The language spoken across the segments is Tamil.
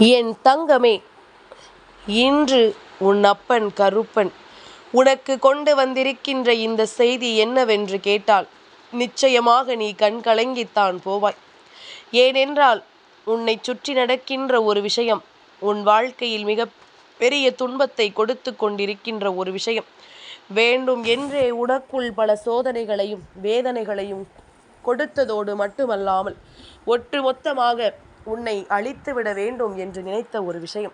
என் தங்கமே இன்று உன் அப்பன் கருப்பன். உனக்கு கொண்டு வந்திருக்கின்ற இந்த செய்தி என்னவென்று கேட்டால் நிச்சயமாக நீ கண் கலங்கித்தான் போவாய். ஏனென்றால் உன்னை சுற்றி நடக்கின்ற ஒரு விஷயம் உன் வாழ்க்கையில் மிக பெரிய துன்பத்தை கொடுத்து கொண்டிருக்கின்ற ஒரு விஷயம். வேண்டும் என்றே உனக்குள் பல சோதனைகளையும் வேதனைகளையும் கொடுத்ததோடு மட்டுமல்லாமல் ஒட்டுமொத்தமாக உன்னை அழித்துவிட வேண்டும் என்று நினைத்த ஒரு விஷயம்.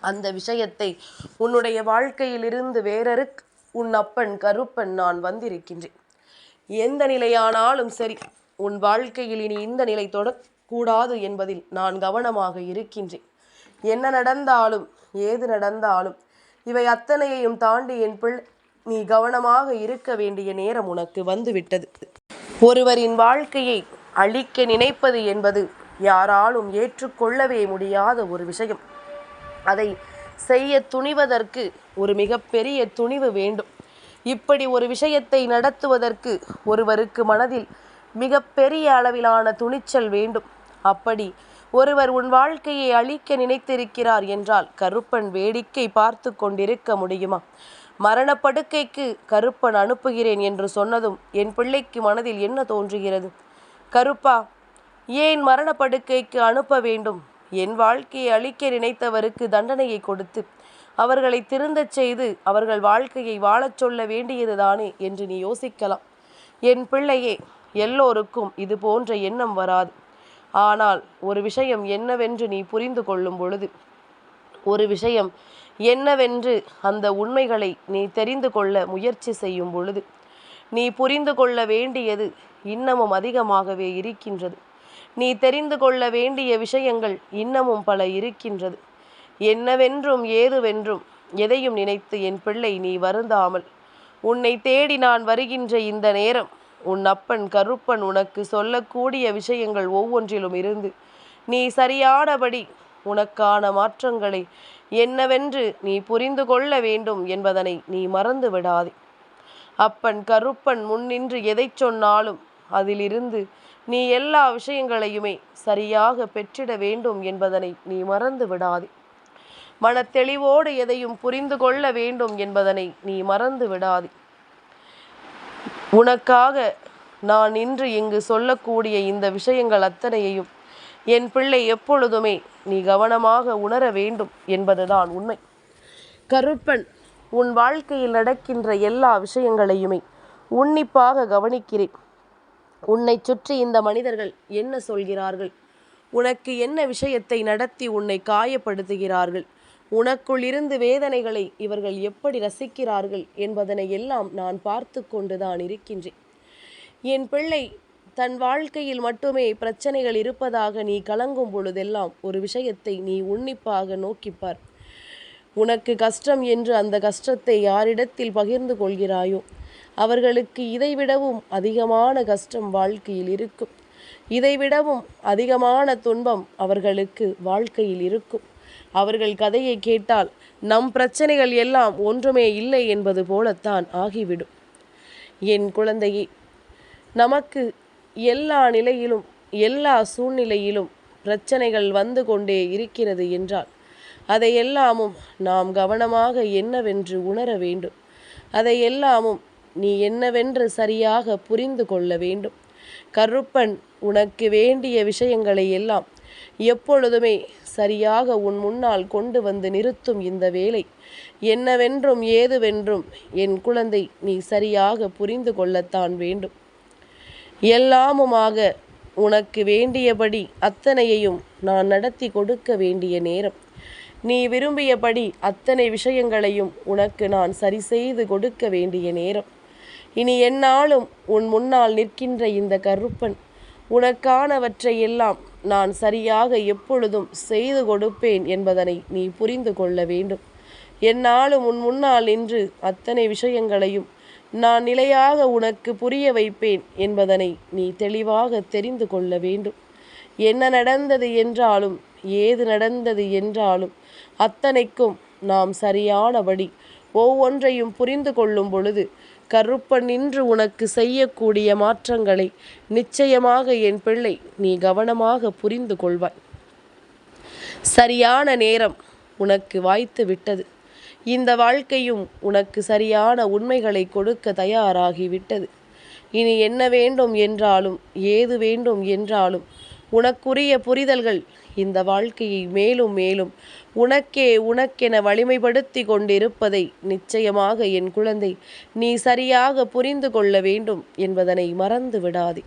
அந்த விஷயத்தை உன்னுடைய வாழ்க்கையிலிருந்து வேறறு உன் அப்பன் கருப்பன் நான் வந்திருக்கின்றேன். எந்த நிலையானாலும் சரி உன் வாழ்க்கையில் இனி இந்த நிலை தொடக்கூடாது என்பதில் நான் கவனமாக இருக்கின்றேன். என்ன நடந்தாலும் ஏது நடந்தாலும் இவை அத்தனையையும் தாண்டி என் பிள்ளை நீ கவனமாக இருக்க வேண்டிய நேரம் உனக்கு வந்துவிட்டது. ஒருவரின் வாழ்க்கையை அழிக்க நினைப்பது என்பது யாராலும் ஏற்றுக்கொள்ளவே முடியாத ஒரு விஷயம். அதை செய்ய துணிவதற்கு ஒரு மிகப்பெரிய துணிவு வேண்டும். இப்படி ஒரு விஷயத்தை நடத்துவதற்கு ஒருவருக்கு மனதில் மிகப்பெரிய அளவிலான துணிச்சல் வேண்டும். அப்படி ஒருவர் உன் வாழ்க்கையை அழிக்க நினைத்திருக்கிறார் என்றால் கருப்பன் வேடிக்கை பார்த்து கொண்டிருக்க முடியுமா? மரணப்படுக்கைக்கு கருப்பன் அனுப்புகிறேன் என்று சொன்னதும் என் பிள்ளைக்கு மனதில் என்ன தோன்றுகிறது? கருப்பா ஏன் மரணப்படுக்கைக்கு அனுப்ப வேண்டும்? என் வாழ்க்கையை அழிக்க நினைத்தவருக்கு தண்டனையை கொடுத்து அவர்களை திருந்தச் செய்து அவர்கள் வாழ்க்கையை வாழச் சொல்ல வேண்டியதுதானே என்று நீ யோசிக்கலாம். என் பிள்ளையே எல்லோருக்கும் இது போன்ற எண்ணம் வராது. ஆனால் ஒரு விஷயம் என்னவென்று நீ புரிந்து கொள்ளும் பொழுது ஒரு விஷயம் என்னவென்று அந்த உண்மைகளை நீ தெரிந்து கொள்ள முயற்சி செய்யும் பொழுது நீ புரிந்து கொள்ள வேண்டியது இன்னமும் அதிகமாகவே இருக்கின்றது. நீ தெரிந்து கொள்ள வேண்டிய விஷயங்கள் இன்னமும் பல இருக்கின்றது. என்னவென்றும் ஏதுவென்றும் எதையும் நினைத்து என் பிள்ளை நீ வருந்தாமல் உன்னை தேடி நான் வருகின்ற இந்த நேரம் உன் அப்பன் கருப்பன் உனக்கு சொல்லக்கூடிய விஷயங்கள் ஒவ்வொன்றிலும் இருந்து நீ சரியானபடி உனக்கான மாற்றங்களை என்னவென்று நீ புரிந்து கொள்ள வேண்டும் என்பதனை நீ மறந்து விடாதே. அப்பன் கருப்பன் முன்னின்று எதை சொன்னாலும் அதிலிருந்து நீ எல்லா விஷயங்களையுமே சரியாக பெற்றிட வேண்டும் என்பதனை நீ மறந்து விடாதே. மனத்தெளிவோடு எதையும் புரிந்து கொள்ள வேண்டும் என்பதனை நீ மறந்து விடாதே. உனக்காக நான் இன்று இங்கு சொல்லக்கூடிய இந்த விஷயங்கள் அத்தனையையும் என் பிள்ளை எப்பொழுதுமே நீ கவனமாக உணர வேண்டும் என்பதுதான் உண்மை. கருப்பன் உன் வாழ்க்கையில் நடக்கின்ற எல்லா விஷயங்களையுமே உன்னிப்பாக கவனிக்கிறேன். உன்னை சுற்றி இந்த மனிதர்கள் என்ன சொல்கிறார்கள்? உனக்கு என்ன விஷயத்தை நடத்தி உன்னை காயப்படுத்துகிறார்கள்? உனக்குள் இருந்து வேதனைகளை இவர்கள் எப்படி ரசிக்கிறார்கள் என்பதனை எல்லாம் நான் பார்த்து கொண்டுதான் இருக்கின்றேன். என் பிள்ளை தன் வாழ்க்கையில் மட்டுமே பிரச்சனைகள் இருப்பதாக நீ கலங்கும் பொழுதெல்லாம் ஒரு விஷயத்தை நீ உன்னிப்பாக நோக்கிப்பார் உனக்கு கஷ்டம் என்று அந்த கஷ்டத்தை யாரிடத்தில் பகிர்ந்து கொள்கிறாயோ? அவர்களுக்கு இதைவிடவும் அதிகமான கஷ்டம் வாழ்க்கையில் இருக்கும். இதைவிடவும் அதிகமான துன்பம் அவர்களுக்கு வாழ்க்கையில் இருக்கும். அவர்கள் கதையை கேட்டால் நம் பிரச்சனைகள் எல்லாம் ஒன்றுமே இல்லை என்பது போலத்தான் ஆகிவிடும். என் குழந்தையே நமக்கு எல்லா நிலையிலும் எல்லா சூழ்நிலையிலும் பிரச்சனைகள் வந்து கொண்டே இருக்கிறது என்றால் அதையெல்லாமும் நாம் கவனமாக என்னவென்று உணர வேண்டும். அதையெல்லாமும் நீ என்னவென்று சரியாக புரிந்து கொள்ள வேண்டும். கருப்பன் உனக்கு வேண்டிய விஷயங்களை எல்லாம் எப்பொழுதுமே சரியாக உன் முன்னால் கொண்டு வந்து நிறுத்தும் இந்த வேலை. என்னவென்றும் ஏதுவென்றும் என் குழந்தை நீ சரியாக புரிந்து கொள்ளத்தான் வேண்டும். எல்லாமுமாக உனக்கு வேண்டியபடி அத்தனையையும் நான் நடத்தி கொடுக்க வேண்டிய நேரம். நீ விரும்பியபடி அத்தனை விஷயங்களையும் உனக்கு நான் சரி செய்து கொடுக்க வேண்டிய நேரம். இனி என்னாலும் உன் முன்னால் நிற்கின்ற இந்த கருப்பன். உனக்கானவற்றை எல்லாம் நான் சரியாக எப்பொழுதும் செய்து கொடுப்பேன் என்பதனை நீ புரிந்து கொள்ள வேண்டும். என்னாலும் உன் முன்னால் நின்று அத்தனை விஷயங்களையும் நான் நிலையாக உனக்கு புரிய வைப்பேன் என்பதனை நீ தெளிவாக தெரிந்து கொள்ள வேண்டும். என்ன நடந்தது என்றாலும் ஏது நடந்தது என்றாலும் அத்தனைக்கும் நாம் சரியானபடி ஒவ்வொன்றையும் புரிந்து கொள்ளும் பொழுது கருப்பன் நின்று உனக்கு செய்யக்கூடிய மாற்றங்களை நிச்சயமாக என் பிள்ளை நீ கவனமாக புரிந்து கொள்வாய். சரியான நேரம் உனக்கு வாய்த்து விட்டது. இந்த வாழ்க்கையும் உனக்கு சரியான உண்மைகளை கொடுக்க தயாராகிவிட்டது இனி என்ன வேண்டும் என்றாலும் ஏது வேண்டும் என்றாலும் உனக்குரிய புரிதல்கள் இந்த வாழ்க்கையை மேலும் மேலும் உனக்கே உனக்கென வலிமைப்படுத்தி கொண்டிருப்பதை நிச்சயமாக என் குழந்தை நீ சரியாக புரிந்து கொள்ள வேண்டும் என்பதனை மறந்து விடாதே.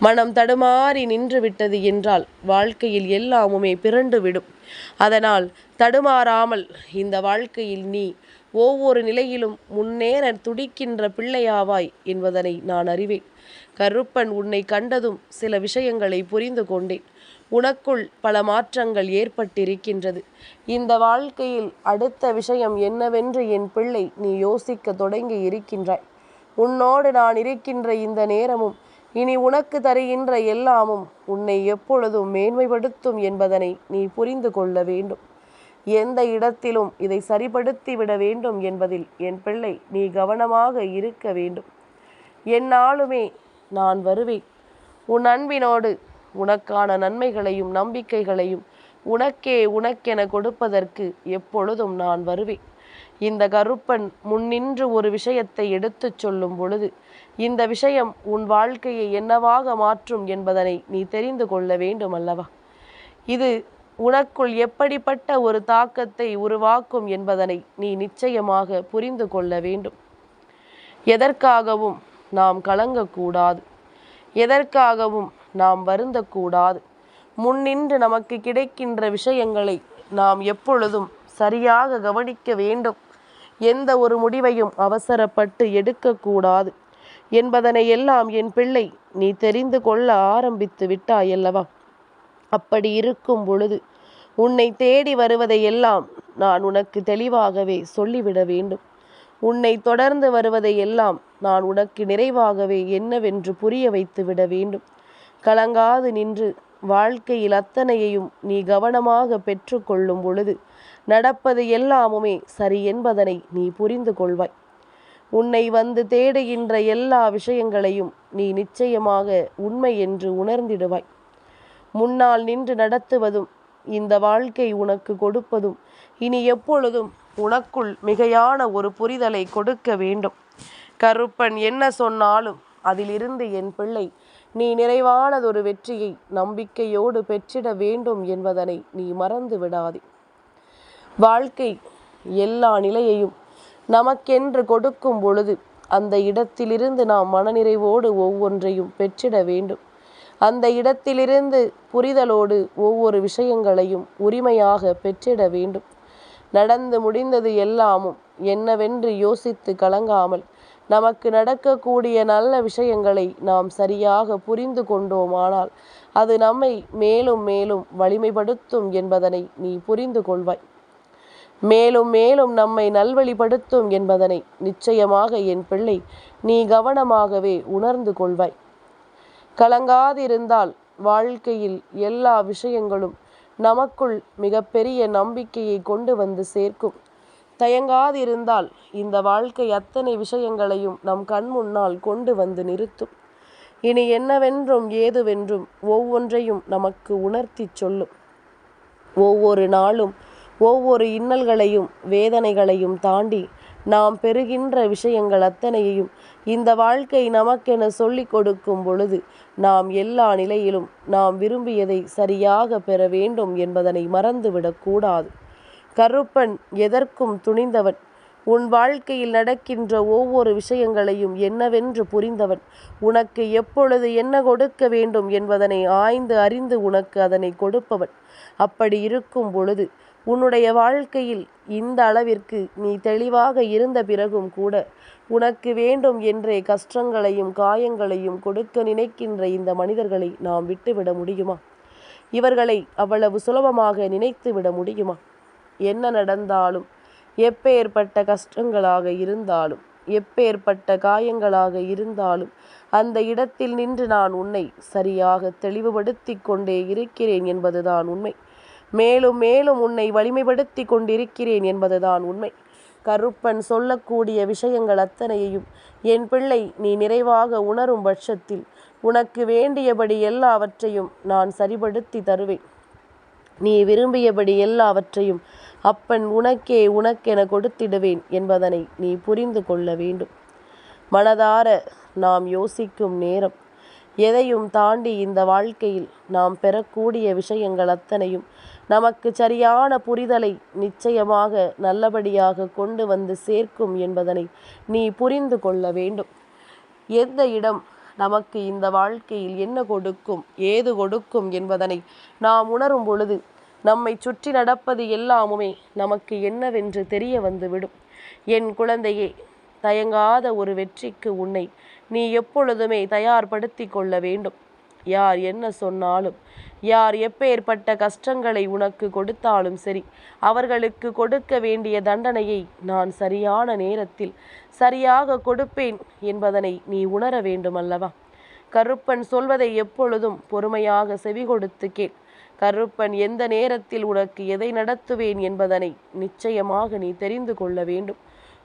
மனம் தடுமாறி நின்றுவிட்டது என்றால் வாழ்க்கையில் எல்லாமுமே பிறண்டு விடும். அதனால் தடுமாறாமல் இந்த வாழ்க்கையில் நீ ஒவ்வொரு நிலையிலும் முன்னேற துடிக்கின்ற பிள்ளையாவாய் என்பதனை நான் அறிவேன். கருப்பன் உன்னை கண்டதும் சில விஷயங்களை புரிந்து கொண்டேன். உனக்குள் பல மாற்றங்கள் ஏற்பட்டிருக்கின்றது. இந்த வாழ்க்கையில் அடுத்த விஷயம் என்னவென்று என் பிள்ளை நீ யோசிக்க தொடங்கி இருக்கின்றாய். உன்னோடு நான் இருக்கின்ற இந்த நேரமும் இனி உனக்கு தருகின்ற எல்லாமும் உன்னை எப்பொழுதும் மேன்மைப்படுத்தும் என்பதனை நீ புரிந்து கொள்ள வேண்டும். எந்த இடத்திலும் இதை சரிபடுத்தி விட வேண்டும் என்பதில் என் பிள்ளை நீ கவனமாக இருக்க வேண்டும். என்னாலுமே நான் வருவேன். உன் அன்பினோடு உனக்கான நன்மைகளையும் நம்பிக்கைகளையும் உனக்கே உனக்கென கொடுப்பதற்கு எப்பொழுதும் நான் வருவேன். இந்த கருப்பன் முன்னின்று ஒரு விஷயத்தை எடுத்துச் சொல்லும் பொழுது இந்த விஷயம் உன் வாழ்க்கையை என்னவாக மாற்றும் என்பதனை நீ தெரிந்து கொள்ள வேண்டும் அல்லவா இது உனக்குள் எப்படிப்பட்ட ஒரு தாக்கத்தை உருவாக்கும் என்பதனை நீ நிச்சயமாக புரிந்து கொள்ள வேண்டும். எதற்காகவும் நாம் கலங்கக்கூடாது. எதற்காகவும் நாம் வருந்தக்கூடாது. முன்னின்று நமக்கு கிடைக்கின்ற விஷயங்களை நாம் எப்பொழுதும் சரியாக கவனிக்க வேண்டும். எந்த ஒரு முடிவையும் அவசரப்பட்டு எடுக்கக்கூடாது. என்பதனை எல்லாம் என் பிள்ளை நீ தெரிந்து கொள்ள ஆரம்பித்து விட்டாயல்லவா அப்படி இருக்கும் பொழுது உன்னை தேடி வருவதையெல்லாம் நான் உனக்கு தெளிவாகவே சொல்லிவிட வேண்டும். உன்னை தொடர்ந்து வருவதையெல்லாம் நான் உனக்கு நிறைவாகவே என்னவென்று புரிய வைத்து விட வேண்டும். கலங்காது நின்று வாழ்க்கையில் அத்தனையையும் நீ கவனமாக பெற்றுக்கொள்ளும் பொழுது நடப்பது எல்லாமுமே சரி என்பதனை நீ புரிந்து கொள்வாய். உன்னை வந்து தேடுகின்ற எல்லா விஷயங்களையும் நீ நிச்சயமாக உண்மை என்று உணர்ந்திடுவாய். முன்னால் நின்று நடத்துவதும் இந்த வாழ்க்கை உனக்கு கொடுப்பதும் இனி எப்பொழுதும் உனக்குள் மிகையான ஒரு புரிதலை கொடுக்க வேண்டும். கருப்பன் என்ன சொன்னாலும் அதிலிருந்து என் பிள்ளை நீ நிறைவானதொரு வெற்றியை நம்பிக்கையோடு பெற்றிட வேண்டும் என்பதனை நீ மறந்து விடாதே. வாழ்க்கை எல்லா நிலையையும் நமக்கென்று கொடுக்கும் பொழுது அந்த இடத்திலிருந்து நாம் மனநிறைவோடு ஒவ்வொன்றையும் பெற்றிட வேண்டும். அந்த இடத்திலிருந்து புரிதலோடு ஒவ்வொரு விஷயங்களையும் உரிமையாக பெற்றிட வேண்டும். நடந்து முடிந்தது எல்லாமும் என்னவென்று யோசித்து கலங்காமல் நமக்கு நடக்கக்கூடிய நல்ல விஷயங்களை நாம் சரியாக புரிந்து கொண்டோமானால் அது நம்மை மேலும் மேலும் வலிமைப்படுத்தும் என்பதனை நீ புரிந்து கொள்வாய். மேலும் மேலும் நம்மை நல்வழிப்படுத்தும் என்பதனை நிச்சயமாக என் பிள்ளை நீ கவனமாகவே உணர்ந்து கொள்வாய். கலங்காதிருந்தால் வாழ்க்கையில் எல்லா விஷயங்களும் நமக்குள் மிகப்பெரிய நம்பிக்கையை கொண்டு வந்து சேர்க்கும். தயங்காதிருந்தால் இந்த வாழ்க்கை அத்தனை விஷயங்களையும் நம் கண் முன்னால் கொண்டு வந்து நிறுத்தும். இனி என்னவென்றும் ஏதுவென்றும் ஒவ்வொன்றையும் நமக்கு உணர்த்தி சொல்லும். ஒவ்வொரு நாளும் ஒவ்வொரு இன்னல்களையும் வேதனைகளையும் தாண்டி நாம் பெறுகின்ற விஷயங்கள் அத்தனையையும் இந்த வாழ்க்கை நமக்கென சொல்லிக் கொடுக்கும் பொழுது நாம் எல்லா நிலையிலும் நாம் விரும்பியதை சரியாக பெற வேண்டும் என்பதனை மறந்துவிடக்கூடாது கருப்பன் எதற்கும் துணிந்தவன். உன் வாழ்க்கையில் நடக்கின்ற ஒவ்வொரு விஷயங்களையும் என்னவென்று புரிந்தவன். உனக்கு எப்பொழுது என்ன கொடுக்க வேண்டும் என்பதனை ஆய்ந்து அறிந்து உனக்கு அதனை கொடுப்பவன். அப்படி இருக்கும் பொழுது உன்னுடைய வாழ்க்கையில் இந்த அளவிற்கு நீ தெளிவாக இருந்த பிறகும் கூட உனக்கு வேண்டும் என்றே கஷ்டங்களையும் காயங்களையும் கொடுக்க நினைக்கின்ற இந்த மனிதர்களை நாம் விட்டுவிட முடியுமா? இவர்களை அவ்வளவு சுலபமாக நினைத்து விட முடியுமா? என்ன நடந்தாலும் எப்பேற்பட்ட கஷ்டங்களாக இருந்தாலும் எப்பேற்பட்ட காயங்களாக இருந்தாலும் அந்த இடத்தில் நின்று நான் உன்னை சரியாக தெளிவுபடுத்தி கொண்டே இருக்கிறேன் என்பதுதான் உண்மை. மேலும் மேலும் உன்னை வலிமைப்படுத்தி கொண்டிருக்கிறேன் என்பதுதான் உண்மை. கருப்பன் சொல்லக்கூடிய விஷயங்கள் அத்தனையையும் என் பிள்ளை நீ நிறைவாக உணரும் பட்சத்தில் உனக்கு வேண்டியபடி எல்லாவற்றையும் நான் சரிபடுத்தி தருவேன். நீ விரும்பியபடி எல்லாவற்றையும் அப்பன் உனக்கே உனக்கென கொடுத்திடுவேன் என்பதனை நீ புரிந்து கொள்ள வேண்டும். மனதார நாம் யோசிக்கும் நேரம். எதையும் தாண்டி இந்த வாழ்க்கையில் நாம் பெறக்கூடிய விஷயங்கள் அத்தனையும் நமக்கு சரியான புரிதலை நிச்சயமாக நல்லபடியாக கொண்டு வந்து சேர்க்கும் என்பதனை நீ புரிந்து கொள்ள வேண்டும். எந்த இடம் நமக்கு இந்த வாழ்க்கையில் என்ன கொடுக்கும் ஏது கொடுக்கும் என்பதனை நாம் உணரும் பொழுது நம்மை சுற்றி நடப்பது எல்லாமுமே நமக்கு என்னவென்று தெரிய வந்துவிடும். என் குழந்தையே தயங்காத ஒரு வெற்றிக்கு உன்னை நீ எப்பொழுதுமே தயார்படுத்தி கொள்ள வேண்டும். யார் என்ன சொன்னாலும் யார் எப்பேற்பட்ட கஷ்டங்களை உனக்கு கொடுத்தாலும் சரி அவர்களுக்கு கொடுக்க வேண்டிய தண்டனையை நான் சரியான நேரத்தில் சரியாக கொடுப்பேன் என்பதனை நீ உணர வேண்டும் அல்லவா கருப்பன் சொல்வதை எப்பொழுதும் பொறுமையாக செவி கொடுத்து கேள். கருப்பன் எந்த நேரத்தில் உனக்கு எதை நடத்துவேன் என்பதனை நிச்சயமாக நீ தெரிந்து கொள்ள வேண்டும்.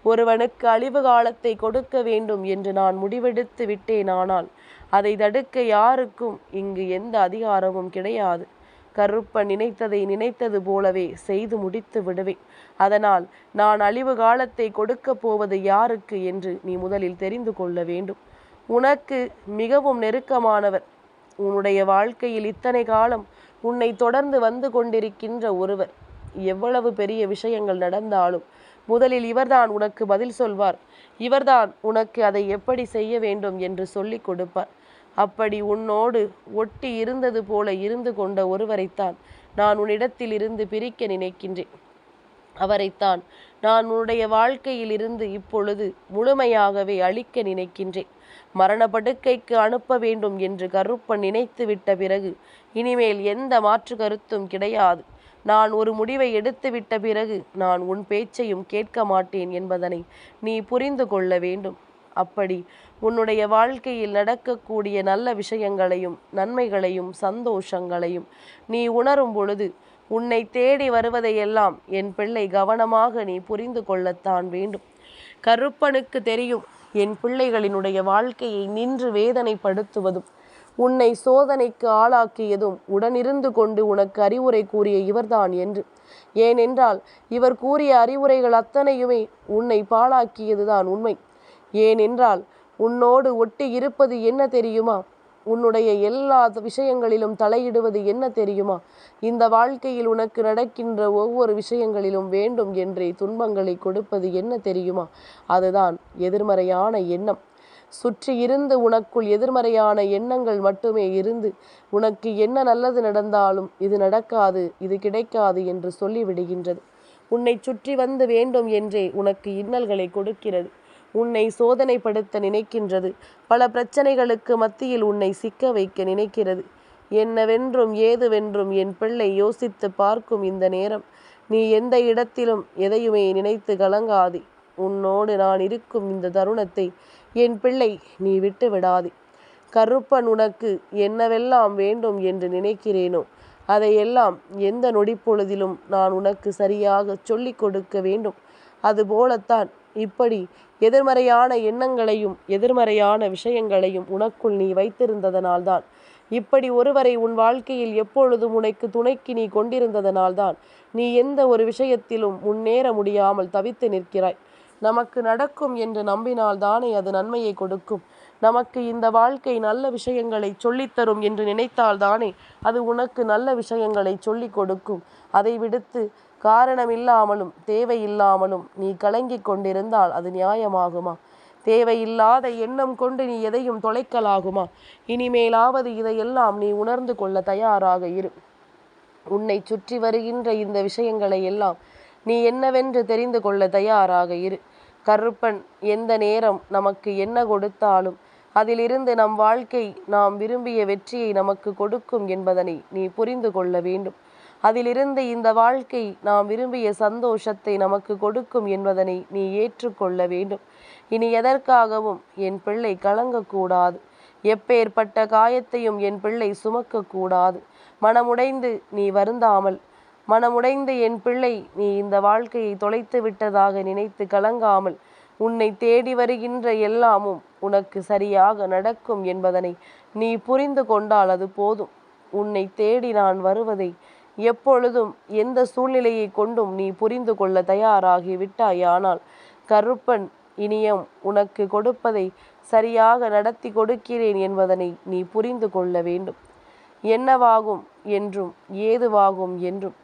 ஒருவனுக்கு அழிவு காலத்தை கொடுக்க வேண்டும் என்று நான் முடிவெடுத்து விட்டேனானால் அதை தடுக்க யாருக்கும் இங்கு எந்த அதிகாரமும் கிடையாது. கருப்பன் நினைத்ததை நினைத்தது போலவே செய்து முடித்து விடுவேன். அதனால் நான் அழிவு காலத்தை கொடுக்கப் போவது யாருக்கு என்று நீ முதலில் தெரிந்து கொள்ள வேண்டும். உனக்கு மிகவும் நெருக்கமானவர். உன்னுடைய வாழ்க்கையில் இத்தனை காலம் உன்னை தொடர்ந்து வந்து கொண்டிருக்கின்ற ஒருவர். எவ்வளவு பெரிய விஷயங்கள் நடந்தாலும் முதலில் இவர்தான் உனக்கு பதில் சொல்வார். இவர்தான் உனக்கு அதை எப்படி செய்ய வேண்டும் என்று சொல்லிக் கொடுப்பார். அப்படி உன்னோடு ஒட்டி இருந்தது போல இருந்து கொண்ட ஒருவரைத்தான் நான் உன்னிடத்தில் இருந்து பிரிக்க நினைக்கின்றேன். அவரைத்தான் நான் உன்னுடைய வாழ்க்கையில் இருந்து இப்பொழுது முழுமையாகவே அழிக்க நினைக்கின்றேன். மரண படுக்கைக்கு அனுப்ப வேண்டும் என்று கருப்பன் நினைத்து விட்ட பிறகு இனிமேல் எந்த மாற்று கருத்தும் கிடையாது. நான் ஒரு முடிவை எடுத்துவிட்ட பிறகு நான் உன் பேச்சையும் கேட்க மாட்டேன் என்பதனை நீ புரிந்து கொள்ள வேண்டும். அப்படி உன்னுடைய வாழ்க்கையில் நடக்கக்கூடிய நல்ல விஷயங்களையும் நன்மைகளையும் சந்தோஷங்களையும் நீ உணரும் பொழுது உன்னை தேடி வருவதையெல்லாம் என் பிள்ளை கவனமாக நீ புரிந்து கொள்ளத்தான் வேண்டும். கருப்பனுக்கு தெரியும் என் பிள்ளைகளினுடைய வாழ்க்கையை நின்று வேதனைப்படுத்துவதும் உன்னை சோதனைக்கு ஆளாக்கியதும் உடனிருந்து கொண்டு உனக்கு அறிவுரை கூறிய இவர்தான் என்று. ஏனென்றால் இவர் கூறிய அறிவுரைகள் அத்தனையுமே உன்னை பாழாக்கியதுதான் உண்மை. ஏனென்றால் உன்னோடு ஒட்டி இருப்பது என்ன தெரியுமா? உன்னுடைய எல்லா விஷயங்களிலும் தலையிடுவது என்ன தெரியுமா? இந்த வாழ்க்கையில் உனக்கு நடக்கின்ற ஒவ்வொரு விஷயங்களிலும் வேண்டும் என்றே துன்பங்களை கொடுப்பது என்ன தெரியுமா? அதுதான் எதிர்மறையான எண்ணம். சுற்றி இருந்து உனக்குள் எதிர்மறையான எண்ணங்கள் மட்டுமே இருந்து உனக்கு என்ன நல்லது நடந்தாலும் இது நடக்காது இது கிடைக்காது என்று சொல்லிவிடுகின்றது. உன்னை சுற்றி வந்து வேண்டும் என்றே உனக்கு இன்னல்களை கொடுக்கிறது. உன்னை சோதனைப்படுத்த நினைக்கின்றது. பல பிரச்சனைகளுக்கு மத்தியில் உன்னை சிக்க வைக்க நினைக்கிறது. என்னவென்றும் ஏதுவென்றும் என் பிள்ளை யோசித்து பார்க்கும் இந்த நேரம். நீ எந்த இடத்திலும் எதையுமே நினைத்து கலங்காதே. உன்னோடு நான் இருக்கும் இந்த தருணத்தை என் பிள்ளை நீ விட்டு விடாதே கருப்பன் உனக்கு என்னவெல்லாம் வேண்டும் என்று நினைக்கிறேனோ அதையெல்லாம் எந்த நொடிப்பொழுதிலும் நான் உனக்கு சரியாக சொல்லிக் கொடுக்க வேண்டும். அதுபோலத்தான் இப்படி எதிர்மறையான எண்ணங்களையும் எதிர்மறையான விஷயங்களையும் உனக்குள் நீ வைத்திருந்ததனால்தான். இப்படி ஒருவரை உன் வாழ்க்கையில் எப்பொழுதும் உனக்கு துணைக்கு நீ கொண்டிருந்ததனால்தான் நீ எந்த ஒரு விஷயத்திலும் முன்னேற முடியாமல் தவித்து நிற்கிறாய். நமக்கு நடக்கும் என்று நம்பினால் தானே அது நன்மையை கொடுக்கும். நமக்கு இந்த வாழ்க்கை நல்ல விஷயங்களை சொல்லித்தரும் என்று நினைத்தால் தானே அது உனக்கு நல்ல விஷயங்களை சொல்லிக் கொடுக்கும். அதை விடுத்து காரணமில்லாமலும் தேவையில்லாமலும் நீ கலங்கிக் கொண்டிருந்தால் அது நியாயமாகுமா? தேவையில்லாத எண்ணம் கொண்டு நீ எதையும் தொலைக்கலாகுமா? இனிமேலாவது இதையெல்லாம் நீ உணர்ந்து கொள்ள தயாராக இரு. உன்னை சுற்றி வருகின்ற இந்த விஷயங்களை எல்லாம் நீ என்னவென்று தெரிந்து கொள்ள தயாராக இரு. கருப்பன் எந்த நேரம் நமக்கு என்ன கொடுத்தாலும் அதிலிருந்து நம் வாழ்க்கை நாம் விரும்பிய வெற்றியை நமக்கு கொடுக்கும் என்பதனை நீ புரிந்து கொள்ள வேண்டும். அதிலிருந்து இந்த வாழ்க்கை நாம் விரும்பிய சந்தோஷத்தை நமக்கு கொடுக்கும் என்பதனை நீ ஏற்றுக்கொள்ள வேண்டும். இனி எதற்காகவும் என் பிள்ளை கலங்கக்கூடாது. எப்பேற்பட்ட காயத்தையும் என் பிள்ளை சுமக்கக்கூடாது. மனமுடைந்து நீ வருந்தாமல் மனமுடைந்து என் பிள்ளை நீ இந்த வாழ்க்கையை தொலைத்து விட்டதாக நினைத்து கலங்காமல் உன்னை தேடி வருகின்ற எல்லாமும் உனக்கு சரியாக நடக்கும் என்பதனை நீ புரிந்து கொண்டால் அது போதும். உன்னை தேடி நான் வருவதை எப்பொழுதும் எந்த சூழ்நிலையை கொண்டும் நீ புரிந்து கொள்ள தயாராகி விட்டாயானால் கருப்பன் இனியம் உனக்கு கொடுப்பதை சரியாக நடத்தி கொடுக்கிறேன் என்பதனை நீ புரிந்து கொள்ள வேண்டும். என்னவாகும் என்றும் ஏதுவாகும் என்றும்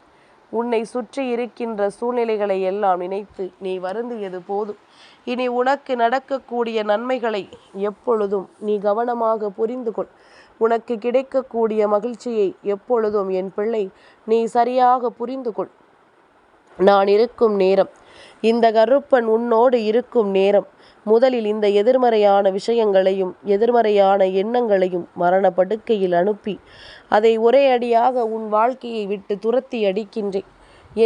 உன்னை சுற்றி இருக்கின்ற சூழ்நிலைகளை எல்லாம் நினைத்து நீ வருந்தியது போதும். இனி உனக்கு நடக்கக்கூடிய நன்மைகளை எப்பொழுதும் நீ கவனமாக புரிந்து கொள். உனக்கு கிடைக்கக்கூடிய மகிழ்ச்சியை எப்பொழுதும் என் பிள்ளை நீ சரியாக புரிந்து கொள் நான் இருக்கும் நேரம். இந்த கருப்பன் உன்னோடு இருக்கும் நேரம். முதலில் இந்த எதிர்மறையான விஷயங்களையும் எதிர்மறையான எண்ணங்களையும் மரண படுக்கையில் அனுப்பி அதை ஒரே அடியாக உன் வாழ்க்கையை விட்டு துரத்தி அடிக்கின்றேன்.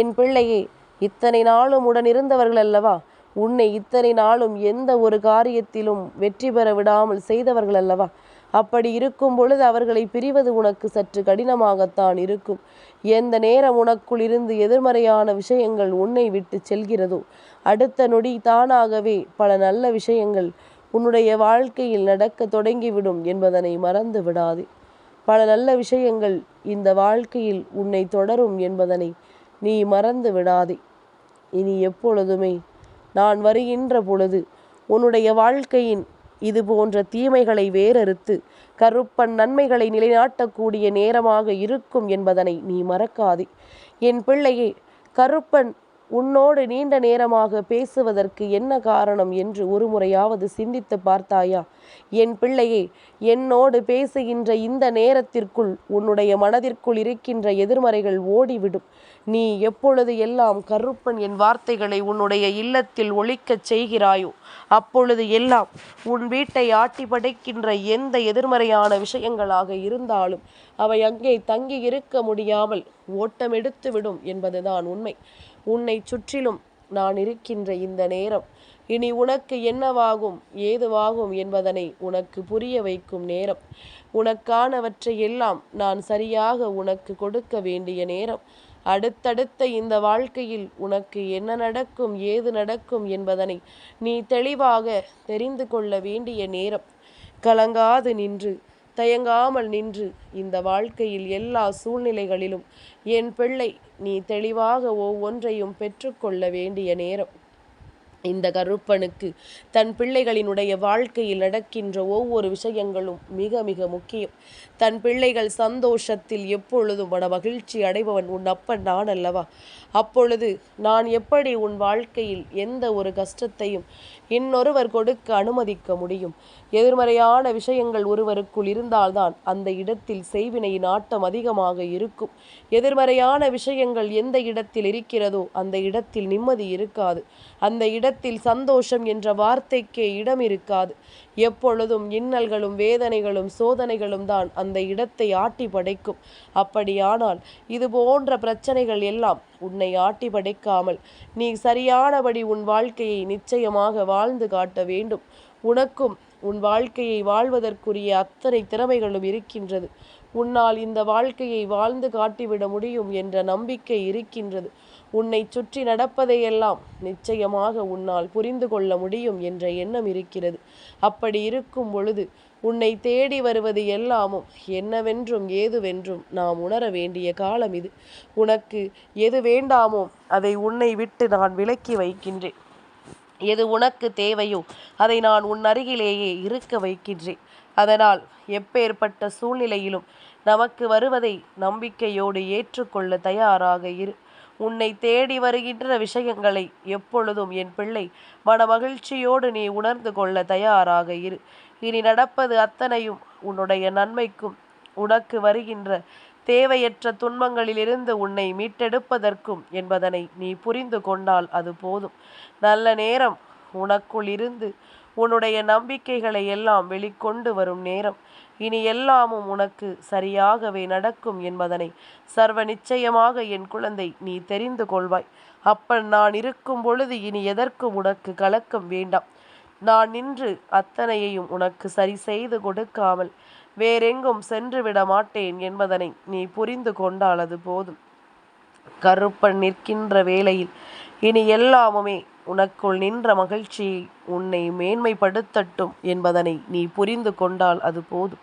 என் பிள்ளையே இத்தனை நாளும் உடனிருந்தவர்கள் அல்லவா? உன்னை இத்தனை நாளும் எந்த ஒரு காரியத்திலும் வெற்றி பெற விடாமல் செய்தவர்கள் அல்லவா? அப்படி இருக்கும் பொழுது அவர்களை பிரிவது உனக்கு சற்று கடினமாகத்தான் இருக்கும். எந்த நேரம் உனக்குள் இருந்து எதிர்மறையான விஷயங்கள் உன்னை விட்டு செல்கிறதோ அடுத்த நொடி தானாகவே பல நல்ல விஷயங்கள் உன்னுடைய வாழ்க்கையில் நடக்க தொடங்கிவிடும் என்பதனை மறந்து விடாதே. பல நல்ல விஷயங்கள் இந்த வாழ்க்கையில் உன்னை தொடரும் என்பதனை நீ மறந்து விடாதே. இனி எப்பொழுதுமே நான் வருகின்ற பொழுது உன்னுடைய வாழ்க்கையின் இது போன்ற தீமைகளை வேறறுத்து கருப்பன் நன்மைகளை நிலைநாட்டக்கூடிய நேரமாக இருக்கும் என்பதனை நீ மறக்காதே. என் பிள்ளையே கருப்பன் உன்னோடு நீண்ட நேரமாக பேசுவதற்கு என்ன காரணம் என்று ஒரு முறையாவது சிந்தித்து பார்த்தாயா? என் பிள்ளையே என்னோடு பேசுகின்ற இந்த நேரத்திற்குள் உன்னுடைய மனதிற்குள் இருக்கின்ற எதிர்மறைகள் ஓடிவிடும். நீ எப்பொழுது எல்லாம் கருப்பன் என் வார்த்தைகளை உன்னுடைய இல்லத்தில் ஒழிக்கச் செய்கிறாயோ அப்பொழுது எல்லாம் உன் வீட்டை ஆட்டி படைக்கின்ற எந்த எதிர்மறையான விஷயங்களாக இருந்தாலும் அவை அங்கே தங்கி இருக்க முடியாமல் ஓட்டமெடுத்து விடும் என்பதுதான் உண்மை. உன்னை சுற்றிலும் நான் இருக்கின்ற இந்த நேரம் இனி உனக்கு என்னவாகும் ஏதுவாகும் என்பதனை உனக்கு புரிய வைக்கும் நேரம். உனக்கானவற்றை எல்லாம் நான் சரியாக உனக்கு கொடுக்க வேண்டிய நேரம். அடுத்தடுத்த இந்த வாழ்க்கையில் உனக்கு என்ன நடக்கும் ஏது நடக்கும் என்பதனை நீ தெளிவாக தெரிந்து கொள்ள வேண்டிய நேரம். கலங்காது நின்று தயங்காமல் நின்று இந்த வாழ்க்கையில் எல்லா சூழ்நிலைகளிலும் என் பிள்ளை நீ தெளிவாக ஒவ்வொன்றையும் பெற்றுக்கொள்ள வேண்டிய நேரம். இந்த கருப்பனுக்கு தன் பிள்ளைகளினுடைய வாழ்க்கையில் நடக்கின்ற ஒவ்வொரு விஷயங்களும் மிக மிக முக்கியம். தன் பிள்ளைகள் சந்தோஷத்தில் எப்பொழுதும் மன மகிழ்ச்சி அடைபவன் உன் அப்பன் நான் அல்லவா? அப்பொழுது நான் எப்படி உன் வாழ்க்கையில் எந்த ஒரு கஷ்டத்தையும் இன்னொருவர் கொடுக்க அனுமதிக்க முடியும்? எதிர்மறையான விஷயங்கள் ஒருவருக்குள் இருந்தால்தான் அந்த இடத்தில் செய்வினையின் ஆட்டம் அதிகமாக இருக்கும். எதிர்மறையான விஷயங்கள் எந்த இடத்தில் இருக்கிறதோ அந்த இடத்தில் நிம்மதி இருக்காது. அந்த இடத்தில் உள்ளத்தில் சந்தோஷம் என்ற வார்த்தைக்கே இடம் இருக்காது எப்பொழுதும் இன்னல்களும் வேதனைகளும் சோதனைகளும் தான் அந்த இடத்தை ஆட்டி படைக்கும். அப்படியானால் இது போன்ற பிரச்சனைகள் எல்லாம் உன்னை ஆட்டி படைக்காமல் நீ சரியானபடி உன் வாழ்க்கையை நிச்சயமாக வாழ்ந்து காட்ட வேண்டும். உனக்கும் உன் வாழ்க்கையை வாழ்வதற்குரிய அத்தனை திறமைகளும் இருக்கின்றது. உன்னால் இந்த வாழ்க்கையை வாழ்ந்து காட்டிவிட முடியும் என்ற நம்பிக்கை இருக்கின்றது. உன்னை சுற்றி நடப்பதையெல்லாம் நிச்சயமாக உன்னால் புரிந்து கொள்ள முடியும் என்ற எண்ணம் இருக்கிறது. அப்படி இருக்கும் பொழுது உன்னை தேடி வருவது எல்லாமும் என்னவென்றும் ஏதுவென்றும் நாம் உணர வேண்டிய காலம் இது. உனக்கு எது வேண்டாமோ அதை உன்னை விட்டு நான் விலக்கி வைக்கின்றேன். எது உனக்கு தேவையோ அதை நான் உன் அருகிலேயே இருக்க வைக்கின்றேன். அதனால் எப்பேற்பட்ட சூழ்நிலையிலும் நமக்கு வருவதை நம்பிக்கையோடு ஏற்றுக்கொள்ள தயாராக இரு. உன்னை தேடி வருகின்ற விஷயங்களை எப்பொழுதும் என் பிள்ளை மனமகிழ்ச்சியோடு நீ உணர்ந்து கொள்ள தயாராக இரு. இனி நடப்பது அத்தனையும் உன்னுடைய நன்மைக்கும் உனக்கு வருகின்ற தேவையற்ற துன்பங்களிலிருந்து உன்னை மீட்டெடுப்பதற்கும் என்பதனை நீ புரிந்து கொண்டால் அது போதும். நல்ல நேரம் உனக்குள் இருந்து உன்னுடைய நம்பிக்கைகளை எல்லாம் வெளிக்கொண்டு வரும் நேரம். இனி எல்லாமும் உனக்கு சரியாகவே நடக்கும் என்பதனை சர்வ நிச்சயமாக என் குழந்தை நீ தெரிந்து கொள்வாய். அப்பன் நான் இருக்கும் பொழுது இனி எதற்கும் உனக்கு கலக்கம் வேண்டாம். நான் நின்று அத்தனையையும் உனக்கு சரி செய்து கொடுக்காமல் வேறெங்கும் சென்று விட மாட்டேன் என்பதனை நீ புரிந்து கொண்டால் அது போதும். கருப்பன் நிற்கின்ற வேளையில் இனி எல்லாமுமே உனக்குள் நின்ற மகிழ்ச்சியை உன்னை மேன்மைப்படுத்தட்டும் என்பதனை நீ புரிந்து கொண்டால் அது போதும்.